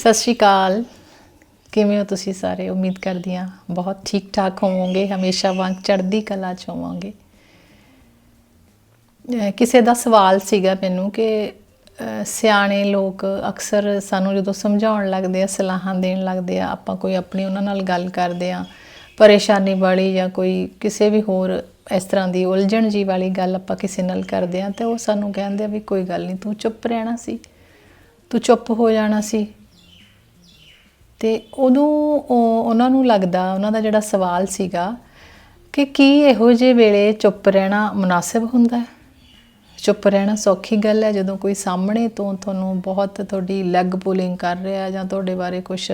ਸਤਿ ਸ਼੍ਰੀ ਅਕਾਲ। ਕਿਵੇਂ ਹੋ ਤੁਸੀਂ ਸਾਰੇ? ਉਮੀਦ ਕਰਦੀ ਹਾਂ ਬਹੁਤ ਠੀਕ ਠਾਕ ਹੋਵੋਗੇ। ਹਮੇਸ਼ਾ ਵਾਂਗ ਚੜ੍ਹਦੀ ਕਲਾ ਚ ਹੋਵੋਗੇ। ਕਿਸੇ ਦਾ ਸਵਾਲ ਸੀਗਾ ਮੈਨੂੰ ਕਿ ਸਿਆਣੇ ਲੋਕ ਅਕਸਰ ਸਾਨੂੰ ਜਦੋਂ ਸਮਝਾਉਣ ਲੱਗਦੇ ਆ, ਸਲਾਹਾਂ ਦੇਣ ਲੱਗਦੇ ਆ, ਆਪਾਂ ਕੋਈ ਆਪਣੀ ਉਹਨਾਂ ਨਾਲ ਗੱਲ ਕਰਦੇ ਆ, ਪਰੇਸ਼ਾਨੀ ਵਾਲੀ ਜਾਂ ਕੋਈ ਕਿਸੇ ਵੀ ਹੋਰ ਇਸ ਤਰ੍ਹਾਂ ਦੀ ਉਲਝਣ ਜੀ ਵਾਲੀ ਗੱਲ ਆਪਾਂ ਕਿਸੇ ਨਾਲ ਕਰਦੇ ਆ, ਤੇ ਉਹ ਸਾਨੂੰ ਕਹਿੰਦੇ ਆ ਵੀ ਕੋਈ ਗੱਲ ਨਹੀਂ, ਤੂੰ ਚੁੱਪ ਰਹਿਣਾ ਸੀ। ਤੂੰ ਚੁੱਪ ਹੋ ਜਾਣਾ ਸੀ। ਤੇ ਉਦੋਂ ਉਹਨਾਂ ਨੂੰ ਲੱਗਦਾ, ਉਹਨਾਂ ਦਾ ਜਿਹੜਾ ਸਵਾਲ ਸੀਗਾ ਕਿ ਕੀ ਇਹੋ ਜਿਹੇ ਵੇਲੇ ਚੁੱਪ ਰਹਿਣਾ ਮੁਨਾਸਿਬ ਹੁੰਦਾ ਹੈ? ਚੁੱਪ ਰਹਿਣਾ ਸੌਖੀ ਗੱਲ ਹੈ ਜਦੋਂ ਕੋਈ ਸਾਹਮਣੇ ਤੋਂ ਤੁਹਾਨੂੰ ਬਹੁਤ ਤੁਹਾਡੀ ਲੈਗ ਪੁਲਿੰਗ ਕਰ ਰਿਹਾ ਜਾਂ ਤੁਹਾਡੇ ਬਾਰੇ ਕੁਝ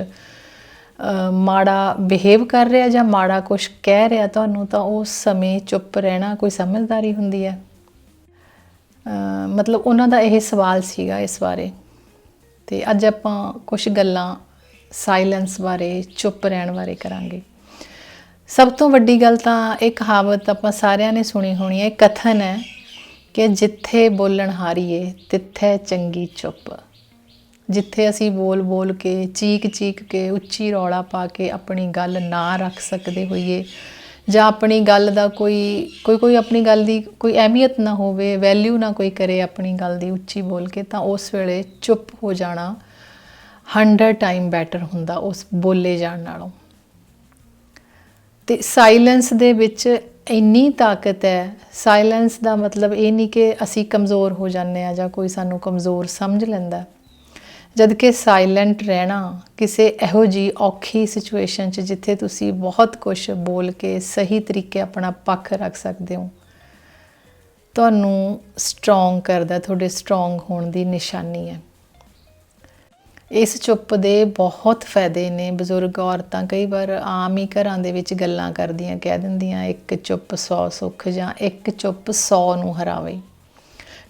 ਮਾੜਾ ਬਿਹੇਵ ਕਰ ਰਿਹਾ ਜਾਂ ਮਾੜਾ ਕੁਝ ਕਹਿ ਰਿਹਾ ਤੁਹਾਨੂੰ, ਤਾਂ ਉਸ ਸਮੇਂ ਚੁੱਪ ਰਹਿਣਾ ਕੋਈ ਸਮਝਦਾਰੀ ਹੁੰਦੀ ਹੈ? ਮਤਲਬ ਉਹਨਾਂ ਦਾ ਇਹ ਸਵਾਲ ਸੀਗਾ ਇਸ ਬਾਰੇ। ਤੇ ਅੱਜ ਆਪਾਂ ਕੁਝ ਗੱਲਾਂ ਸਾਇਲੈਂਸ ਬਾਰੇ, ਚੁੱਪ ਰਹਿਣ ਬਾਰੇ ਕਰਾਂਗੇ। ਸਭ ਤੋਂ ਵੱਡੀ ਗੱਲ ਤਾਂ ਇਹ ਕਹਾਵਤ ਆਪਾਂ ਸਾਰਿਆਂ ਨੇ ਸੁਣੀ ਹੋਣੀ ਹੈ ਕਥਨ ਹੈ ਕਿ ਜਿੱਥੇ ਬੋਲਣ ਹਾਰੀਏ, ਤਿੱਥੇ ਚੰਗੀ ਚੁੱਪ। ਜਿੱਥੇ ਅਸੀਂ ਬੋਲ ਬੋਲ ਕੇ, ਚੀਕ ਚੀਕ ਕੇ, ਉੱਚੀ ਰੌਲਾ ਪਾ ਕੇ ਆਪਣੀ ਗੱਲ ਨਾ ਰੱਖ ਸਕਦੇ ਹੋਈਏ, ਜਾਂ ਆਪਣੀ ਗੱਲ ਦਾ ਕੋਈ ਕੋਈ ਕੋਈ ਆਪਣੀ ਗੱਲ ਦੀ ਕੋਈ ਅਹਿਮੀਅਤ ਨਾ ਹੋਵੇ ਵੈਲਿਊ ਨਾ ਕੋਈ ਕਰੇ ਆਪਣੀ ਗੱਲ ਦੀ ਉੱਚੀ ਬੋਲ ਕੇ, ਤਾਂ ਉਸ ਵੇਲੇ ਚੁੱਪ ਹੋ ਜਾਣਾ 100 ਟਾਈਮ ਬੈਟਰ ਹੁੰਦਾ ਉਸ ਬੋਲੇ ਜਾਣ ਨਾਲੋਂ। ਤੇ ਸਾਇਲੈਂਸ ਦੇ ਵਿੱਚ ਇੰਨੀ ਤਾਕਤ ਹੈ, ਸਾਇਲੈਂਸ ਦਾ ਮਤਲਬ ਇਹ ਨਹੀਂ ਕਿ ਅਸੀਂ ਕਮਜ਼ੋਰ ਹੋ ਜਾਂਦੇ ਆ ਜਾਂ ਕੋਈ ਸਾਨੂੰ ਕਮਜ਼ੋਰ ਸਮਝ ਲੈਂਦਾ। ਜਦ ਕਿ ਸਾਇਲੈਂਟ ਰਹਿਣਾ ਕਿਸੇ ਇਹੋ ਜੀ ਔਖੀ ਸਿਚੁਏਸ਼ਨ 'ਚ ਜਿੱਥੇ ਤੁਸੀਂ ਬਹੁਤ ਕੁਝ ਬੋਲ ਕੇ ਸਹੀ ਤਰੀਕੇ ਆਪਣਾ ਪੱਖ ਰੱਖ ਸਕਦੇ ਹੋ, ਤੁਹਾਨੂੰ ਸਟਰੋਂਗ ਕਰਦਾ, ਤੁਹਾਡੇ ਸਟਰੋਂਗ ਹੋਣ ਦੀ ਨਿਸ਼ਾਨੀ ਹੈ। ਇਸ ਚੁੱਪ ਦੇ ਬਹੁਤ ਫਾਇਦੇ ਨੇ। ਬਜ਼ੁਰਗ ਔਰਤਾਂ ਕਈ ਵਾਰ ਆਮ ਹੀ ਘਰਾਂ ਦੇ ਵਿੱਚ ਗੱਲਾਂ ਕਰਦੀਆਂ, ਕਹਿ ਦਿੰਦੀਆਂ, ਇੱਕ ਚੁੱਪ 100 ਸੁੱਖ ਜਾਂ ਇੱਕ ਚੁੱਪ 100 ਨੂੰ ਹਰਾਵੇ।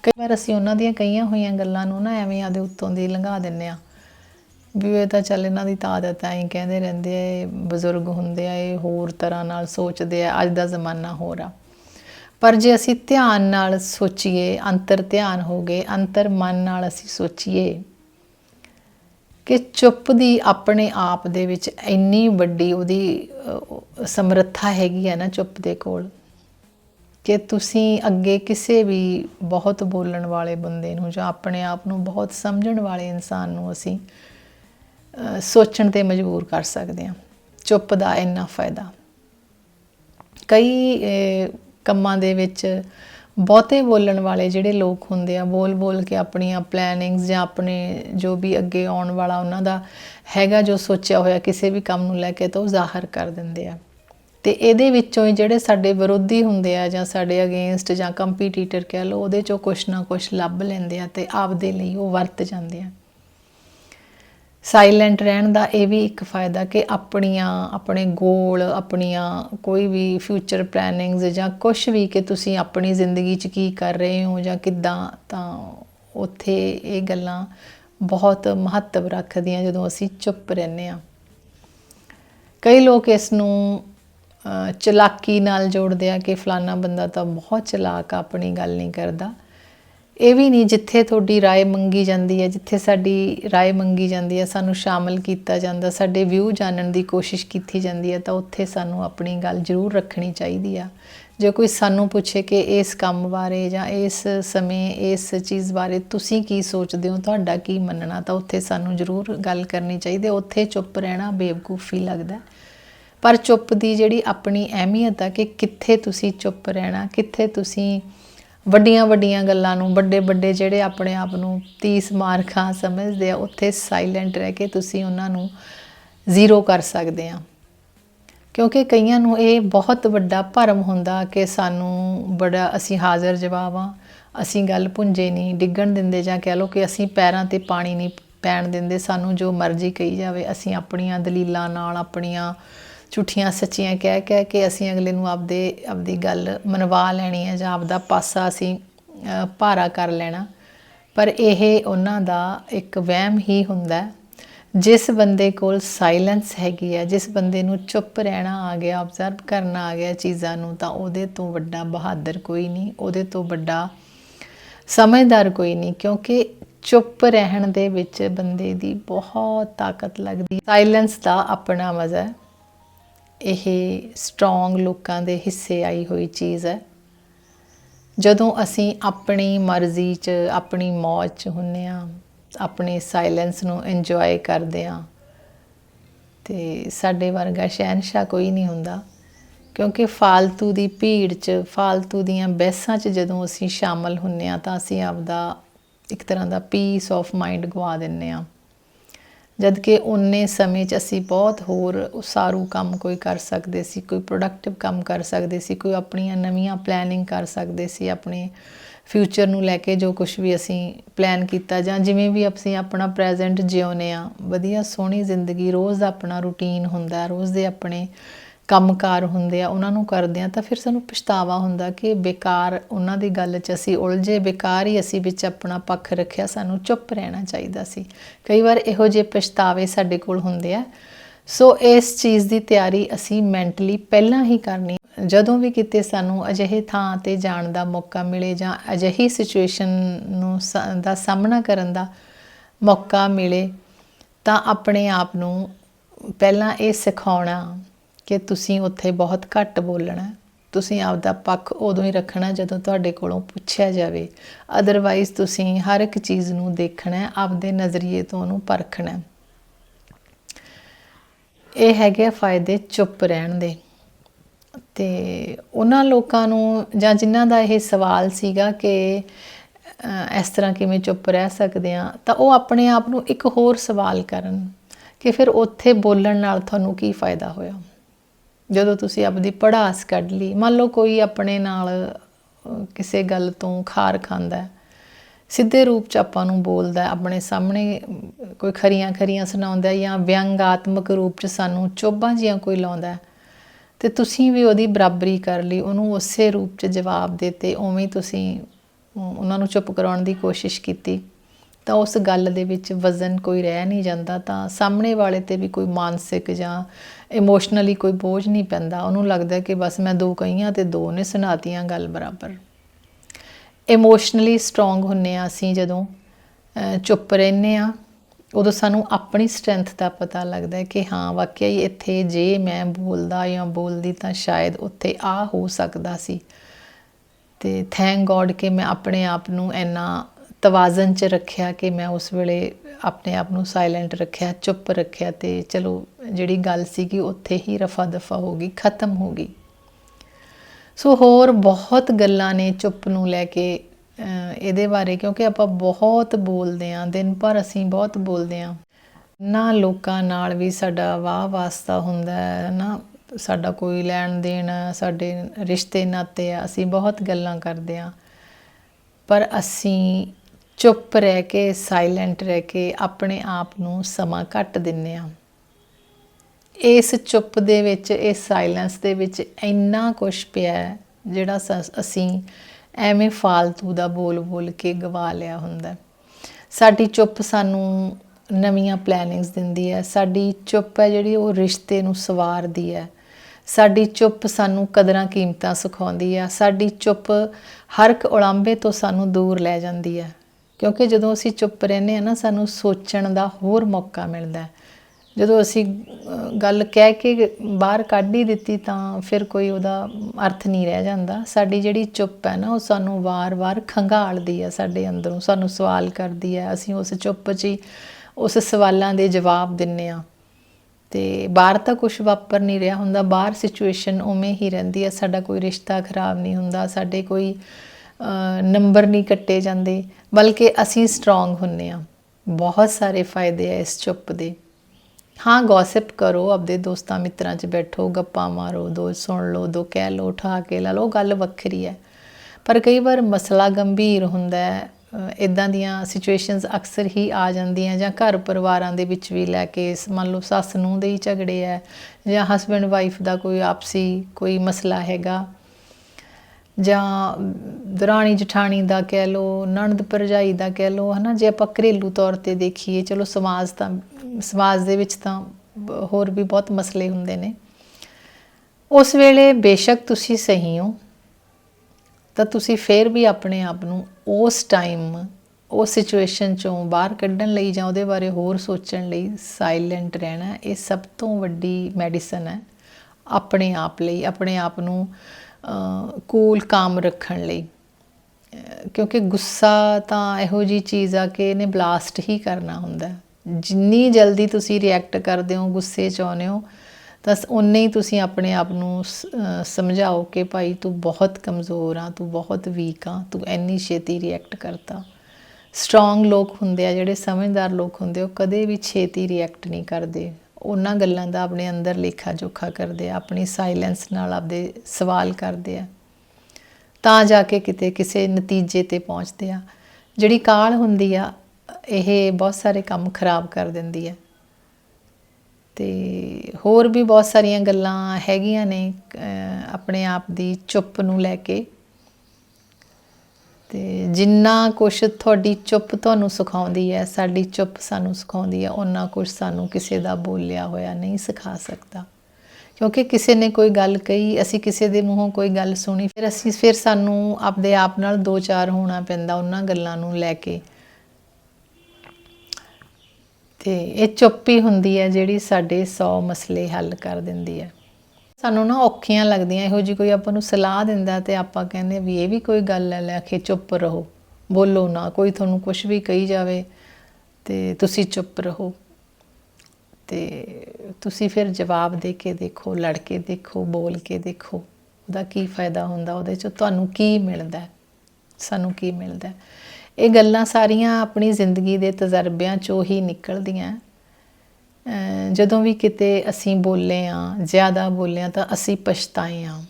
ਕਈ ਵਾਰ ਅਸੀਂ ਉਹਨਾਂ ਦੀਆਂ ਕਹੀਆਂ ਹੋਈਆਂ ਗੱਲਾਂ ਨੂੰ ਨਾ ਐਵੇਂ ਆਦੇ ਉੱਤੋਂ ਦੀ ਲੰਘਾ ਦਿੰਨੇ ਆ ਵੀ ਇਹ ਤਾਂ ਚੱਲ ਇਹਨਾਂ ਦੀ ਤਾਂ ਆਦਤ ਐ ਹੀ ਕਹਿੰਦੇ ਰਹਿੰਦੇ ਆ ਬਜ਼ੁਰਗ ਹੁੰਦੇ ਆ, ਇਹ ਹੋਰ ਤਰ੍ਹਾਂ ਨਾਲ ਸੋਚਦੇ ਆ, ਅੱਜ ਦਾ ਜ਼ਮਾਨਾ ਹੋਰ ਆ। ਪਰ ਜੇ ਅਸੀਂ ਧਿਆਨ ਨਾਲ ਸੋਚੀਏ, ਅੰਤਰ ਧਿਆਨ ਹੋ ਗਏ, ਅੰਤਰ ਮਨ ਨਾਲ ਅਸੀਂ ਸੋਚੀਏ ਕਿ ਚੁੱਪ ਦੀ ਆਪਣੇ ਆਪ ਦੇ ਵਿੱਚ ਇੰਨੀ ਵੱਡੀ ਉਹਦੀ ਸਮਰੱਥਾ ਹੈਗੀ ਹੈ ਨਾ ਚੁੱਪ ਦੇ ਕੋਲ। ਕਿ ਤੁਸੀਂ ਅੱਗੇ ਕਿਸੇ ਵੀ ਬਹੁਤ ਬੋਲਣ ਵਾਲੇ ਬੰਦੇ ਨੂੰ ਜਾਂ ਆਪਣੇ ਆਪ ਨੂੰ ਬਹੁਤ ਸਮਝਣ ਵਾਲੇ ਇਨਸਾਨ ਨੂੰ ਅਸੀਂ ਸੋਚਣ ਤੇ ਮਜਬੂਰ ਕਰ ਸਕਦੇ ਹਾਂ। ਚੁੱਪ ਦਾ ਇੰਨਾ ਫਾਇਦਾ। ਕਈ ਕੰਮਾਂ ਦੇ ਵਿੱਚ ਬਹੁਤੇ ਬੋਲਣ ਵਾਲੇ ਜਿਹੜੇ ਲੋਕ ਹੁੰਦੇ ਆ, ਬੋਲ ਬੋਲ ਕੇ ਆਪਣੀਆਂ ਪਲੈਨਿੰਗਸ ਜਾਂ ਆਪਣੇ ਜੋ ਵੀ ਅੱਗੇ ਆਉਣ ਵਾਲਾ ਉਹਨਾਂ ਦਾ ਹੈਗਾ ਜੋ ਸੋਚਿਆ ਹੋਇਆ, ਕਿਸੇ ਵੀ ਕੰਮ ਨੂੰ ਲੈ ਕੇ ਤਾਂ ਉਹ ਜ਼ਾਹਰ ਕਰ ਦਿੰਦੇ ਆ। ਤੇ ਇਹਦੇ ਵਿੱਚੋਂ ਹੀ ਜਿਹੜੇ ਸਾਡੇ ਵਿਰੋਧੀ ਹੁੰਦੇ ਆ ਜਾਂ ਸਾਡੇ ਅਗੇਂਸਟ ਜਾਂ ਕੰਪੀਟੀਟਰ ਕਹਿ ਲਓ, ਉਹਦੇ ਚੋਂ ਕੁਛ ਨਾ ਕੁਛ ਲੱਭ ਲੈਂਦੇ ਆ ਤੇ ਆਪਦੇ ਲਈ ਉਹ ਵਰਤ ਜਾਂਦੇ ਆ। ਸਾਇਲੈਂਟ ਰਹਿਣ ਦਾ ਇਹ ਵੀ ਇੱਕ ਫਾਇਦਾ ਕਿ ਆਪਣੀਆਂ, ਆਪਣੇ ਗੋਲ ਆਪਣੀਆਂ ਕੋਈ ਵੀ ਫਿਊਚਰ ਪਲੈਨਿੰਗਸ ਜਾਂ ਕੁਝ ਵੀ ਕਿ ਤੁਸੀਂ ਆਪਣੀ ਜ਼ਿੰਦਗੀ 'ਚ ਕੀ ਕਰ ਰਹੇ ਹੋ ਜਾਂ ਕਿੱਦਾਂ, ਤਾਂ ਉੱਥੇ ਇਹ ਗੱਲਾਂ ਬਹੁਤ ਮਹੱਤਵ ਰੱਖਦੀਆਂ ਜਦੋਂ ਅਸੀਂ ਚੁੱਪ ਰਹਿੰਦੇ ਆ ਕਈ ਲੋਕ ਇਸ ਨੂੰ ਚਲਾਕੀ ਨਾਲ ਜੋੜਦੇ ਆ ਕਿ ਫਲਾਨਾ ਬੰਦਾ ਤਾਂ ਬਹੁਤ ਚਲਾਕ ਆਪਣੀ ਗੱਲ ਨਹੀਂ ਕਰਦਾ। ਇਹ ਵੀ ਨਹੀਂ ਜਿੱਥੇ ਤੁਹਾਡੀ رائے ਮੰਗੀ ਜਾਂਦੀ ਹੈ ਜਿੱਥੇ ਸਾਡੀ رائے ਮੰਗੀ ਜਾਂਦੀ ਹੈ ਸਾਨੂੰ ਸ਼ਾਮਲ ਕੀਤਾ ਜਾਂਦਾ ਸਾਡੇ ਵਿਊ ਜਾਣਨ ਦੀ ਕੋਸ਼ਿਸ਼ ਕੀਤੀ ਜਾਂਦੀ ਹੈ ਤਾਂ ਉੱਥੇ ਸਾਨੂੰ ਆਪਣੀ ਗੱਲ ਜ਼ਰੂਰ ਰੱਖਣੀ ਚਾਹੀਦੀ ਆ ਜੇ ਕੋਈ ਸਾਨੂੰ ਪੁੱਛੇ ਕਿ ਇਸ ਕੰਮ ਬਾਰੇ ਜਾਂ ਇਸ ਸਮੇਂ ਇਸ ਚੀਜ਼ ਬਾਰੇ ਤੁਸੀਂ ਕੀ ਸੋਚਦੇ ਹੋ ਤੁਹਾਡਾ ਕੀ ਮੰਨਣਾ ਤਾਂ ਉੱਥੇ ਸਾਨੂੰ ਜ਼ਰੂਰ ਗੱਲ ਕਰਨੀ ਚਾਹੀਦੀ ਹੈ ਉੱਥੇ ਚੁੱਪ ਰਹਿਣਾ ਬੇਵਕੂਫੀ ਲੱਗਦਾ ਹੈ। ਪਰ ਚੁੱਪ ਦੀ ਜਿਹੜੀ ਆਪਣੀ ਅਹਿਮੀਅਤ ਆ ਕਿ ਕਿੱਥੇ ਤੁਸੀਂ ਚੁੱਪ ਰਹਿਣਾ ਕਿੱਥੇ ਤੁਸੀਂ ਵੱਡੀਆਂ ਵੱਡੀਆਂ ਗੱਲਾਂ ਨੂੰ, ਵੱਡੇ ਵੱਡੇ ਜਿਹੜੇ ਆਪਣੇ ਆਪ ਨੂੰ 30 ਮਾਰਕਾਂ ਸਮਝਦੇ ਆ, ਉੱਥੇ ਸਾਇਲੈਂਟ ਰਹਿ ਕੇ ਤੁਸੀਂ ਉਹਨਾਂ ਨੂੰ ਜ਼ੀਰੋ ਕਰ ਸਕਦੇ ਆ। ਕਿਉਂਕਿ ਕਈਆਂ ਨੂੰ ਇਹ ਬਹੁਤ ਵੱਡਾ ਭਰਮ ਹੁੰਦਾ ਕਿ ਸਾਨੂੰ ਬੜਾ ਅਸੀਂ ਹਾਜ਼ਰ ਜਵਾਬ ਆ, ਅਸੀਂ ਗੱਲ ਪੁੰਜੇ ਨਹੀਂ, ਡਿੱਗਣ ਦਿੰਦੇ ਜਾਂ ਕਹਿ ਲਓ ਕਿ ਅਸੀਂ ਪੈਰਾਂ ਤੇ ਪਾਣੀ ਨਹੀਂ ਪੈਣ ਦਿੰਦੇ, ਸਾਨੂੰ ਜੋ ਮਰਜ਼ੀ ਕਹੀ ਜਾਵੇ, ਅਸੀਂ ਆਪਣੀਆਂ ਦਲੀਲਾਂ ਨਾਲ, ਆਪਣੀਆਂ ਝੂਠੀਆਂ ਸੱਚੀਆਂ ਕਹਿ ਕਹਿ ਕੇ ਅਸੀਂ ਅਗਲੇ ਨੂੰ ਆਪਦੇ, ਆਪਦੀ ਗੱਲ ਮਨਵਾ ਲੈਣੀ ਹੈ ਜਾਂ ਆਪਦਾ ਪਾਸਾ ਅਸੀਂ ਭਾਰਾ ਕਰ ਲੈਣਾ। ਪਰ ਇਹ ਉਹਨਾਂ ਦਾ ਇੱਕ ਵਹਿਮ ਹੀ ਹੁੰਦਾ ਹੈ। ਜਿਸ ਬੰਦੇ ਕੋਲ ਸਾਇਲੈਂਸ ਹੈਗੀ ਹੈ, ਜਿਸ ਬੰਦੇ ਨੂੰ ਚੁੱਪ ਰਹਿਣਾ ਆ ਗਿਆ ਆਬਜ਼ਰਵ ਕਰਨਾ ਆ ਗਿਆ ਚੀਜ਼ਾਂ ਨੂੰ, ਤਾਂ ਉਹਦੇ ਤੋਂ ਵੱਡਾ ਬਹਾਦਰ ਕੋਈ ਨਹੀਂ, ਉਹਦੇ ਤੋਂ ਵੱਡਾ ਸਮਝਦਾਰ ਕੋਈ ਨਹੀਂ, ਕਿਉਂਕਿ ਚੁੱਪ ਰਹਿਣ ਦੇ ਵਿੱਚ ਬੰਦੇ ਦੀ ਬਹੁਤ ਤਾਕਤ ਲੱਗਦੀ ਸਾਇਲੈਂਸ ਦਾ ਆਪਣਾ ਮਜ਼ਾ ਹੈ। ਇਹ ਸਟਰੋਂਗ ਲੋਕਾਂ ਦੇ ਹਿੱਸੇ ਆਈ ਹੋਈ ਚੀਜ਼ ਹੈ। ਜਦੋਂ ਅਸੀਂ ਆਪਣੀ ਮਰਜ਼ੀ 'ਚ, ਆਪਣੀ ਮੌਜ 'ਚ ਹੁੰਨੇ ਆ ਆਪਣੇ ਸਾਇਲੈਂਸ ਨੂੰ ਇੰਜੋਏ ਕਰਦੇ ਆ ਤੇ ਸਾਡੇ ਵਰਗਾ ਸ਼ਹਿਨशाह ਕੋਈ ਨਹੀਂ ਹੁੰਦਾ। ਕਿਉਂਕਿ ਫਾਲਤੂ ਦੀ ਭੀੜ 'ਚ, ਫਾਲਤੂ ਦੀਆਂ ਬਹਿਸਾਂ 'ਚ ਜਦੋਂ ਅਸੀਂ ਸ਼ਾਮਲ ਹੁੰਨੇ ਆ ਤਾਂ ਅਸੀਂ ਆਪਦਾ ਇੱਕ ਤਰ੍ਹਾਂ ਦਾ ਪੀਸ ਆਫ ਮਾਈਂਡ ਗਵਾ ਦਿੰਨੇ ਆ ਜਦ ਕਿ ਉਨੇ ਸਮੇਂ 'ਚ ਅਸੀਂ ਬਹੁਤ ਹੋਰ ਉਸਾਰੂ ਕੰਮ ਕੋਈ ਕਰ ਸਕਦੇ ਸੀ, ਕੋਈ ਪ੍ਰੋਡਕਟਿਵ ਕੰਮ ਕਰ ਸਕਦੇ ਸੀ, ਕੋਈ ਆਪਣੀਆਂ ਨਵੀਆਂ ਪਲੈਨਿੰਗ ਕਰ ਸਕਦੇ ਸੀ, ਆਪਣੇ ਫਿਊਚਰ ਨੂੰ ਲੈ ਕੇ ਜੋ ਕੁਝ ਵੀ ਅਸੀਂ ਪਲਾਨ ਕੀਤਾ ਜਾਂ ਜਿਵੇਂ ਵੀ ਅਸੀਂ ਆਪਣਾ ਪ੍ਰੈਜ਼ੈਂਟ ਜਿਉਨੇ ਆ, ਵਧੀਆ ਸੋਹਣੀ ਜ਼ਿੰਦਗੀ ਰੋਜ਼ ਦਾ ਆਪਣਾ ਰੁਟੀਨ ਹੁੰਦਾ, ਰੋਜ਼ ਦੇ ਆਪਣੇ ਕੰਮਕਾਰ ਹੁੰਦੇ ਆ, ਉਹਨਾਂ ਨੂੰ ਕਰਦੇ ਆ, ਤਾਂ ਫਿਰ ਸਾਨੂੰ ਪਛਤਾਵਾ ਹੁੰਦਾ ਕਿ ਬੇਕਾਰ ਉਹਨਾਂ ਦੀ ਗੱਲ 'ਚ ਅਸੀਂ ਉਲਝੇ ਬੇਕਾਰ ਹੀ ਅਸੀਂ ਵਿੱਚ ਆਪਣਾ ਪੱਖ ਰੱਖਿਆ, ਸਾਨੂੰ ਚੁੱਪ ਰਹਿਣਾ ਚਾਹੀਦਾ ਸੀ। ਕਈ ਵਾਰ ਇਹੋ ਜਿਹੇ ਪਛਤਾਵੇ ਸਾਡੇ ਕੋਲ ਹੁੰਦੇ ਆ। ਸੋ ਇਸ ਚੀਜ਼ ਦੀ ਤਿਆਰੀ ਅਸੀਂ ਮੈਂਟਲੀ ਪਹਿਲਾਂ ਹੀ ਕਰਨੀ ਜਦੋਂ ਵੀ ਕਿਤੇ ਸਾਨੂੰ ਅਜਿਹੇ ਥਾਂ ਤੇ ਜਾਣ ਦਾ ਮੌਕਾ ਮਿਲੇ ਜਾਂ ਅਜਿਹੀ ਸਿਚੁਏਸ਼ਨ ਨੂੰ ਸ- ਦਾ ਸਾਹਮਣਾ ਕਰਨ ਦਾ ਮੌਕਾ ਮਿਲੇ, ਤਾਂ ਆਪਣੇ ਆਪ ਨੂੰ ਪਹਿਲਾਂ ਇਹ ਸਿਖਾਉਣਾ ਕਿ ਤੁਸੀਂ ਉੱਥੇ ਬਹੁਤ ਘੱਟ ਬੋਲਣਾ ਤੁਸੀਂ ਆਪਦਾ ਪੱਖ ਉਦੋਂ ਹੀ ਰੱਖਣਾ ਜਦੋਂ ਤੁਹਾਡੇ ਕੋਲੋਂ ਪੁੱਛਿਆ ਜਾਵੇ। ਅਦਰਵਾਈਜ਼ ਤੁਸੀਂ ਹਰ ਇੱਕ ਚੀਜ਼ ਨੂੰ ਦੇਖਣਾ ਆਪਦੇ ਨਜ਼ਰੀਏ ਤੋਂ ਉਹਨੂੰ ਪਰਖਣਾ ਇਹ ਹੈਗੇ ਆ ਫਾਇਦੇ ਚੁੱਪ ਰਹਿਣ ਦੇ। ਤੇ ਉਹਨਾਂ ਲੋਕਾਂ ਨੂੰ ਜਾਂ ਜਿਨ੍ਹਾਂ ਦਾ ਇਹ ਸਵਾਲ ਸੀਗਾ ਕਿ ਇਸ ਤਰ੍ਹਾਂ ਕਿਵੇਂ ਚੁੱਪ ਰਹਿ ਸਕਦੇ ਆ ਤਾਂ ਉਹ ਆਪਣੇ ਆਪ ਨੂੰ ਇੱਕ ਹੋਰ ਸਵਾਲ ਕਰਨ ਕਿ ਫਿਰ ਉੱਥੇ ਬੋਲਣ ਨਾਲ ਤੁਹਾਨੂੰ ਕੀ ਫਾਇਦਾ ਹੋਇਆ? ਜਦੋਂ ਤੁਸੀਂ ਆਪਦੀ ਪੜਾਸ ਕੱਢ ਲਈ, ਮੰਨ ਲਓ ਕੋਈ ਆਪਣੇ ਨਾਲ ਕਿਸੇ ਗੱਲ ਤੋਂ ਖਾਰ ਖਾਂਦਾ ਹੈ, ਸਿੱਧੇ ਰੂਪ ਚ ਆਪਾਂ ਨੂੰ ਬੋਲਦਾ ਆਪਣੇ ਸਾਹਮਣੇ ਕੋਈ ਖਰੀਆਂ ਖਰੀਆਂ ਸੁਣਾਉਂਦਾ ਜਾਂ ਵਿਅੰਗਾਤਮਕ ਰੂਪ ਚ ਸਾਨੂੰ ਚੋਬਾਂ ਜੀਆਂ ਕੋਈ ਲਾਉਂਦਾ ਹੈ, ਤੇ ਤੁਸੀਂ ਵੀ ਉਹਦੀ ਬਰਾਬਰੀ ਕਰ ਲਈ, ਉਹਨੂੰ ਉਸੇ ਰੂਪ ਚ ਜਵਾਬ ਦਿੱਤੇ ਉਵੇਂ ਤੁਸੀਂ ਉਹਨਾਂ ਨੂੰ ਚੁੱਪ ਕਰਾਉਣ ਦੀ ਕੋਸ਼ਿਸ਼ ਕੀਤੀ। ਤਾਂ ਉਸ ਗੱਲ ਦੇ ਵਿੱਚ ਵਜ਼ਨ ਕੋਈ ਰਹਿ ਨਹੀਂ ਜਾਂਦਾ, ਤਾਂ ਸਾਹਮਣੇ ਵਾਲੇ ਤੇ ਵੀ ਕੋਈ ਮਾਨਸਿਕ ਜਾਂ ਇਮੋਸ਼ਨਲੀ ਕੋਈ ਬੋਝ ਨਹੀਂ ਪੈਂਦਾ। ਉਹਨੂੰ ਲੱਗਦਾ ਕਿ ਬਸ ਮੈਂ ਦੋ ਕਹੀਆਂ ਤੇ ਦੋ ਨੇ ਸੁਣਾਤੀਆਂ ਗੱਲ ਬਰਾਬਰ। ਇਮੋਸ਼ਨਲੀ ਸਟਰੋਂਗ ਹੁੰਨੇ ਆ ਅਸੀਂ ਜਦੋਂ ਚੁੱਪ ਰਹਿੰਦੇ ਆ, ਉਦੋਂ ਸਾਨੂੰ ਆਪਣੀ ਸਟਰੈਂਥ ਦਾ ਪਤਾ ਲੱਗਦਾ ਹੈ ਕਿ ਹਾਂ, ਵਾਕਿਆ ਹੀ ਇੱਥੇ ਜੇ ਮੈਂ ਬੋਲਦਾ ਜਾਂ ਬੋਲਦੀ ਤਾਂ ਸ਼ਾਇਦ ਉੱਥੇ ਆ ਹੋ ਸਕਦਾ ਸੀ। ਤੇ ਥੈਂਕ ਗੋਡ ਕਿ ਮੈਂ ਆਪਣੇ ਆਪ ਨੂੰ ਇੰਨਾ ਤਵਾਜ਼ਨ 'ਚ ਰੱਖਿਆ ਕਿ ਮੈਂ ਉਸ ਵੇਲੇ ਆਪਣੇ ਆਪ ਨੂੰ ਸਾਇਲੈਂਟ ਰੱਖਿਆ, ਚੁੱਪ ਰੱਖਿਆ ਤੇ ਚਲੋ ਜਿਹੜੀ ਗੱਲ ਸੀਗੀ ਉੱਥੇ ਹੀ ਰਫਾ ਦਫਾ ਹੋ ਗਈ, ਖਤਮ ਹੋ ਗਈ। ਸੋ ਹੋਰ ਬਹੁਤ ਗੱਲਾਂ ਨੇ ਚੁੱਪ ਨੂੰ ਲੈ ਕੇ ਇਹਦੇ ਬਾਰੇ ਕਿਉਂਕਿ ਆਪਾਂ ਬਹੁਤ ਬੋਲਦੇ ਆਂ ਦਿਨ ਭਰ ਅਸੀਂ ਬਹੁਤ ਬੋਲਦੇ ਆਂ ਨਾ ਲੋਕਾਂ ਨਾਲ ਵੀ ਸਾਡਾ ਵਾਹ ਵਾਸਤਾ ਹੁੰਦਾ ਹੈ, ਨਾ ਸਾਡਾ ਕੋਈ ਲੈਣ ਦੇਣ, ਸਾਡੇ ਰਿਸ਼ਤੇ ਨਾਤੇ ਆ, ਅਸੀਂ ਬਹੁਤ ਗੱਲਾਂ ਕਰਦੇ ਆਂ ਪਰ ਅਸੀਂ ਚੁੱਪ ਰਹਿ ਕੇ ਸਾਇਲੈਂਟ ਰਹਿ ਕੇ ਆਪਣੇ ਆਪ ਨੂੰ ਸਮਾਂ ਘੱਟ ਦਿੰਨੇ ਆ ਇਸ ਚੁੱਪ ਦੇ ਵਿੱਚ, ਇਸ ਸਾਇਲੈਂਸ ਦੇ ਵਿੱਚ ਇੰਨਾ ਕੁਝ ਪਿਆ ਜਿਹੜਾ ਸ- ਅਸੀਂ ਐਵੇਂ ਫਾਲਤੂ ਦਾ ਬੋਲ ਬੋਲ ਕੇ ਗਵਾ ਲਿਆ ਹੁੰਦਾ ਸਾਡੀ ਚੁੱਪ ਸਾਨੂੰ ਨਵੀਆਂ ਪਲੈਨਿੰਗਸ ਦਿੰਦੀ ਹੈ, ਸਾਡੀ ਚੁੱਪ ਹੈ ਜਿਹੜੀ ਉਹ ਰਿਸ਼ਤੇ ਨੂੰ ਸਵਾਰਦੀ ਹੈ। ਸਾਡੀ ਚੁੱਪ ਸਾਨੂੰ ਕਦਰਾਂ ਕੀਮਤਾਂ ਸਿਖਾਉਂਦੀ ਆ ਸਾਡੀ ਚੁੱਪ ਹਰ ਇੱਕ ਉਲਾਂਭੇ ਤੋਂ ਸਾਨੂੰ ਦੂਰ ਲੈ ਜਾਂਦੀ ਹੈ। ਕਿਉਂਕਿ ਜਦੋਂ ਅਸੀਂ ਚੁੱਪ ਰਹਿੰਦੇ ਆ ਨਾ, ਸਾਨੂੰ ਸੋਚਣ ਦਾ ਹੋਰ ਮੌਕਾ ਮਿਲਦਾ ਹੈ। ਜਦੋਂ ਅਸੀਂ ਗੱਲ ਕਹਿ ਕੇ ਬਾਹਰ ਕੱਢ ਹੀ ਦਿੱਤੀ ਤਾਂ ਫਿਰ ਕੋਈ ਉਹਦਾ ਅਰਥ ਨਹੀਂ ਰਹਿ ਜਾਂਦਾ। ਸਾਡੀ ਜਿਹੜੀ ਚੁੱਪ ਹੈ ਨਾ, ਉਹ ਸਾਨੂੰ ਵਾਰ-ਵਾਰ ਖੰਗਾਲਦੀ ਹੈ ਸਾਡੇ ਅੰਦਰੋਂ, ਸਾਨੂੰ ਸਵਾਲ ਕਰਦੀ ਹੈ। ਅਸੀਂ ਉਸ ਚੁੱਪ 'ਚ ਹੀ ਉਸ ਸਵਾਲਾਂ ਦੇ ਜਵਾਬ ਦਿੰਨੇ ਆ ਤੇ ਬਾਹਰ ਤਾਂ ਕੁਝ ਵਾਪਰ ਨਹੀਂ ਰਿਹਾ ਹੁੰਦਾ, ਬਾਹਰ ਸਿਚੁਏਸ਼ਨ ਉਵੇਂ ਹੀ ਰਹਿੰਦੀ ਹੈ। ਸਾਡਾ ਕੋਈ ਰਿਸ਼ਤਾ ਖਰਾਬ ਨਹੀਂ ਹੁੰਦਾ, ਸਾਡੇ ਕੋਈ ਨੰਬਰ ਨਹੀਂ ਕੱਟੇ ਜਾਂਦੇ, ਬਲਕਿ ਅਸੀਂ ਸਟਰੋਂਗ ਹੁੰਨੇ ਆ ਬਹੁਤ ਸਾਰੇ ਫਾਇਦੇ ਆ ਇਸ ਚੁੱਪ ਦੇ। ਹਾਂ ਗੌਸਿਪ ਕਰੋ, ਆਪਦੇ ਦੋਸਤਾਂ ਮਿੱਤਰਾਂ 'ਚ ਬੈਠੋ, ਗੱਪਾਂ ਮਾਰੋ, ਦੋ ਸੁਣ ਲਓ, ਦੋ ਕਹਿ ਲਓ, ਉਠਾ ਕੇ ਲਾ ਲਓ ਗੱਲ ਵੱਖਰੀ ਹੈ। ਪਰ ਕਈ ਵਾਰ ਮਸਲਾ ਗੰਭੀਰ ਹੁੰਦਾ ਹੈ। ਇਦਾਂ ਦੀਆਂ ਸਿਚੁਏਸ਼ਨਸ ਅਕਸਰ ਹੀ ਆ ਜਾਂਦੀਆਂ ਜਾਂ ਘਰ ਪਰਿਵਾਰਾਂ ਦੇ ਵਿੱਚ ਵੀ ਲੈ ਕੇ ਮੰਨ ਲਓ ਸੱਸ ਨੂੰ ਦੇ ਹੀ ਝਗੜੇ ਹੈ ਜਾਂ ਹਸਬੰਡ ਵਾਈਫ ਦਾ ਕੋਈ ਆਪਸੀ ਕੋਈ ਮਸਲਾ ਹੈਗਾ ਜਾਂ ਦਰਾਣੀ ਜਠਾਣੀ ਦਾ ਕਹਿ ਲਓ, ਨਣਦ ਭਰਜਾਈ ਦਾ ਕਹਿ ਲਓ, ਹਨਾ, ਜੇ ਆਪਾਂ ਘਰੇਲੂ ਤੌਰ ਤੇ ਦੇਖੀਏ, ਚਲੋ ਸਮਾਜ ਤਾਂ, ਸਮਾਜ ਦੇ ਵਿੱਚ ਤਾਂ ਹੋਰ ਵੀ ਬਹੁਤ ਮਸਲੇ ਹੁੰਦੇ ਨੇ। ਉਸ ਵੇਲੇ ਬੇਸ਼ੱਕ ਤੁਸੀਂ ਸਹੀ ਹੋ, ਤਾਂ ਤੁਸੀਂ ਫੇਰ ਵੀ ਆਪਣੇ ਆਪ ਨੂੰ ਉਸ ਟਾਈਮ, ਉਸ ਸਿਚੁਏਸ਼ਨ ਚੋਂ ਬਾਹਰ ਕੱਢਣ ਲਈ ਜਾਂ ਉਹਦੇ ਬਾਰੇ ਹੋਰ ਸੋਚਣ ਲਈ ਸਾਇਲੈਂਟ ਰਹਿਣਾ, ਇਹ ਸਭ ਤੋਂ ਵੱਡੀ ਮੈਡੀਸਨ ਹੈ। ਆਪਣੇ ਆਪ ਲਈ, ਆਪਣੇ ਆਪ ਨੂੰ ਕੂਲ ਕਾਮ ਰੱਖਣ ਲਈ। ਕਿਉਂਕਿ ਗੁੱਸਾ ਤਾਂ ਇਹੋ ਜੀ ਚੀਜ਼ ਆ ਕਿ ਇਹਨੇ ਬਲਾਸਟ ਹੀ ਕਰਨਾ ਹੁੰਦਾ। ਜਿੰਨੀ ਜਲਦੀ ਤੁਸੀਂ ਰਿਐਕਟ ਕਰਦੇ ਹੋ, ਗੁੱਸੇ 'ਚ ਆਉਂਦੇ ਹੋ ਤਾਂ ਉਨੇ ਹੀ ਤੁਸੀਂ ਆਪਣੇ ਆਪ ਨੂੰ ਸ- ਸਮਝਾਓ ਕਿ ਭਾਈ ਤੂੰ ਬਹੁਤ ਕਮਜ਼ੋਰ ਆ, ਤੂੰ ਬਹੁਤ ਵੀਕ ਆ, ਤੂੰ ਇੰਨੀ ਛੇਤੀ ਰਿਐਕਟ ਕਰਤਾ। ਸਟਰੋਂਗ ਲੋਕ ਹੁੰਦੇ ਆ, ਜਿਹੜੇ ਸਮਝਦਾਰ ਲੋਕ ਹੁੰਦੇ ਉਹ ਕਦੇ ਵੀ ਛੇਤੀ ਰਿਐਕਟ ਨਹੀਂ ਕਰਦੇ। ਉਹਨਾਂ ਗੱਲਾਂ ਦਾ ਆਪਣੇ ਅੰਦਰ ਲੇਖਾ ਜੋਖਾ ਕਰਦੇ ਆ, ਆਪਣੀ ਸਾਇਲੈਂਸ ਨਾਲ ਆਪਦੇ ਸਵਾਲ ਕਰਦੇ ਆ। ਤਾਂ ਜਾ ਕੇ ਕਿਤੇ ਕਿਸੇ ਨਤੀਜੇ ਤੇ ਪਹੁੰਚਦੇ ਆ। ਜਿਹੜੀ ਕਾਲ ਹੁੰਦੀ ਆ, ਇਹ ਬਹੁਤ ਸਾਰੇ ਕੰਮ ਖਰਾਬ ਕਰ ਦਿੰਦੀ ਹੈ ਤੇ ਹੋਰ ਵੀ ਬਹੁਤ ਸਾਰੀਆਂ ਗੱਲਾਂ ਹੈਗੀਆਂ ਨੇ ਆਪਣੇ ਆਪ ਦੀ ਚੁੱਪ ਨੂੰ ਲੈ ਕੇ। ਤੇ ਜਿੰਨਾ ਕੁਛ ਤੁਹਾਡੀ ਚੁੱਪ ਤੁਹਾਨੂੰ ਸਿਖਾਉਂਦੀ ਹੈ ਸਾਡੀ ਚੁੱਪ ਸਾਨੂੰ ਸਿਖਾਉਂਦੀ ਹੈ ਉਹਨਾਂ ਕੁਛ ਸਾਨੂੰ ਕਿਸੇ ਦਾ ਬੋਲਿਆ ਹੋਇਆ ਨਹੀਂ ਸਿਖਾ ਸਕਦਾ। ਕਿਉਂਕਿ ਕਿਸੇ ਨੇ ਕੋਈ ਗੱਲ ਕਹੀ, ਅਸੀਂ ਕਿਸੇ ਦੇ ਮੂੰਹੋਂ ਕੋਈ ਗੱਲ ਸੁਣੀ, ਫਿਰ ਅਸੀਂ, ਫਿਰ ਸਾਨੂੰ ਆਪਦੇ ਆਪ ਨਾਲ ਦੋ ਚਾਰ ਹੋਣਾ ਪੈਂਦਾ ਉਹਨਾਂ ਗੱਲਾਂ ਨੂੰ ਲੈ ਕੇ। ਤੇ ਇਹ ਚੁੱਪ ਹੀ ਹੁੰਦੀ ਹੈ ਜਿਹੜੀ ਸਾਡੇ 100 ਮਸਲੇ ਹੱਲ ਕਰ ਦਿੰਦੀ ਹੈ। ਸਾਨੂੰ ਨਾ ਔਖੀਆਂ ਲੱਗਦੀਆਂ, ਇਹੋ ਜੀ ਕੋਈ ਆਪਾਂ ਨੂੰ ਸਲਾਹ ਦਿੰਦਾ ਤੇ ਆਪਾਂ ਕਹਿੰਦੇ ਵੀ ਇਹ ਵੀ ਕੋਈ ਗੱਲ ਹੈ, ਲੈ ਕੇ ਚੁੱਪ ਰਹੋ। ਬੋਲੋ ਨਾ, ਕੋਈ ਤੁਹਾਨੂੰ ਕੁਝ ਵੀ ਕਹੀ ਜਾਵੇ ਤੇ ਤੁਸੀਂ ਚੁੱਪ ਰਹੋ। ਤੇ ਤੁਸੀਂ ਫਿਰ ਜਵਾਬ ਦੇ ਕੇ ਦੇਖੋ, ਲੜ ਕੇ ਦੇਖੋ, ਬੋਲ ਕੇ ਦੇਖੋ, ਉਹਦਾ ਕੀ ਫਾਇਦਾ ਹੁੰਦਾ, ਉਹਦੇ 'ਚੋਂ ਤੁਹਾਨੂੰ ਕੀ ਮਿਲਦਾ ਸਾਨੂੰ ਕੀ ਮਿਲਦਾ ਇਹ ਗੱਲਾਂ ਸਾਰੀਆਂ ਆਪਣੀ ਜ਼ਿੰਦਗੀ ਦੇ ਤਜਰਬਿਆਂ ਚੋਂ ਹੀ ਨਿਕਲਦੀਆਂ ਜਦੋਂ ਵੀ ਕਿਤੇ ਅਸੀਂ ਬੋਲੇ ਆ ਜ਼ਿਆਦਾ ਬੋਲੇ ਆ ਤਾਂ ਅਸੀਂ ਪਛਤਾਏ ਆ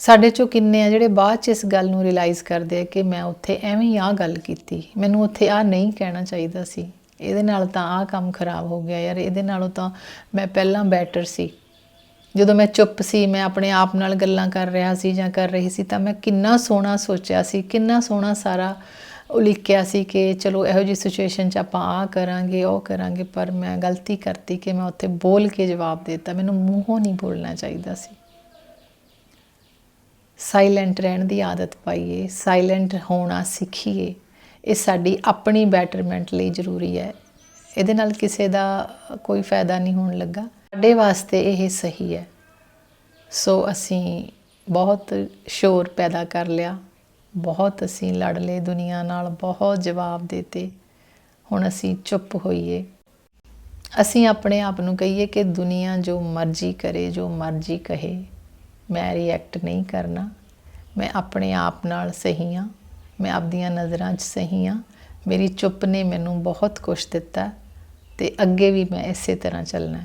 ਸਾਡੇ ਚੋਂ ਕਿੰਨੇ ਆ ਜਿਹੜੇ ਬਾਅਦ ਚ ਇਸ ਗੱਲ ਨੂੰ ਰਿਅਲਾਈਜ਼ ਕਰਦੇ ਆ ਕਿ ਮੈਂ ਉੱਥੇ ਐਵੇਂ ਹੀ ਆ ਗੱਲ ਕੀਤੀ, ਮੈਨੂੰ ਉੱਥੇ ਆ ਨਹੀਂ ਕਹਿਣਾ ਚਾਹੀਦਾ ਸੀ। ਇਹਦੇ ਨਾਲ ਤਾਂ ਆਹ ਕੰਮ ਖਰਾਬ ਹੋ ਗਿਆ ਯਾਰ, ਇਹਦੇ ਨਾਲੋਂ ਤਾਂ ਮੈਂ ਪਹਿਲਾਂ ਬੈਟਰ ਸੀ। ਜਦੋਂ ਮੈਂ ਚੁੱਪ ਸੀ, ਮੈਂ ਆਪਣੇ ਆਪ ਨਾਲ ਗੱਲਾਂ ਕਰ ਰਿਹਾ ਸੀ ਜਾਂ ਕਰ ਰਹੀ ਸੀ, ਤਾਂ ਮੈਂ ਕਿੰਨਾ ਸੋਹਣਾ ਸੋਚਿਆ ਸੀ, ਕਿੰਨਾ ਸੋਹਣਾ ਸਾਰਾ ਉਲੀਕਿਆ ਸੀ ਕਿ ਚਲੋ ਇਹੋ ਜਿਹੀ ਸਿਚੁਏਸ਼ਨ 'ਚ ਆਪਾਂ ਆ ਕਰਾਂਗੇ, ਉਹ ਕਰਾਂਗੇ, ਪਰ ਮੈਂ ਗਲਤੀ ਕਰਤੀ ਕਿ ਮੈਂ ਉੱਥੇ ਬੋਲ ਕੇ ਜਵਾਬ ਦੇ ਦਿੱਤਾ। ਮੈਨੂੰ ਮੂੰਹੋਂ ਨਹੀਂ ਬੋਲਣਾ ਚਾਹੀਦਾ ਸੀ। ਸਾਇਲੈਂਟ ਰਹਿਣ ਦੀ ਆਦਤ ਪਾਈਏ ਸਾਇਲੈਂਟ ਹੋਣਾ ਸਿੱਖੀਏ। ਇਹ ਸਾਡੀ ਆਪਣੀ ਬੈਟਰਮੈਂਟ ਲਈ ਜ਼ਰੂਰੀ ਹੈ। ਇਹਦੇ ਨਾਲ ਕਿਸੇ ਦਾ ਕੋਈ ਫਾਇਦਾ ਨਹੀਂ ਹੋਣ ਲੱਗਾ। ਸਾਡੇ ਵਾਸਤੇ ਇਹ ਸਹੀ ਹੈ। ਸੋ ਅਸੀਂ ਬਹੁਤ ਸ਼ੋਰ ਪੈਦਾ ਕਰ ਲਿਆ। ਬਹੁਤ ਅਸੀਂ ਲੜ ਲਏ ਦੁਨੀਆ ਨਾਲ, ਬਹੁਤ ਜਵਾਬ ਦਿੱਤੇ। ਹੁਣ ਅਸੀਂ ਚੁੱਪ ਹੋਈਏ। ਅਸੀਂ ਆਪਣੇ ਆਪ ਨੂੰ ਕਹੀਏ ਕਿ ਦੁਨੀਆ ਜੋ ਮਰਜ਼ੀ ਕਰੇ, ਜੋ ਮਰਜ਼ੀ ਕਹੇ, ਮੈਂ ਰਿਐਕਟ ਨਹੀਂ ਕਰਨਾ। ਮੈਂ ਆਪਣੇ ਆਪ ਨਾਲ ਸਹੀ ਹਾਂ। ਮੈਂ ਆਪਦੀਆਂ ਨਜ਼ਰਾਂ 'ਚ ਸਹੀ ਹਾਂ। ਮੇਰੀ ਚੁੱਪ ਨੇ ਮੈਨੂੰ ਬਹੁਤ ਕੁਝ ਦਿੱਤਾ ਤੇ ਅੱਗੇ ਵੀ ਮੈਂ ਇਸੇ ਤਰ੍ਹਾਂ ਚੱਲਣਾ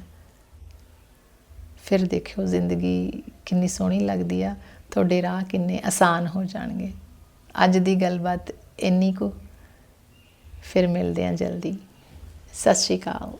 ਫਿਰ ਦੇਖਿਓ ਜ਼ਿੰਦਗੀ ਕਿੰਨੀ ਸੋਹਣੀ ਲੱਗਦੀ ਆ, ਤੁਹਾਡੇ ਰਾਹ ਕਿੰਨੇ ਆਸਾਨ ਹੋ ਜਾਣਗੇ। ਅੱਜ ਦੀ ਗੱਲਬਾਤ ਇੰਨੀ ਕੁ। ਫਿਰ ਮਿਲਦੇ ਹਾਂ ਜਲਦੀ। ਸਤਿ ਸ਼੍ਰੀ ਅਕਾਲ।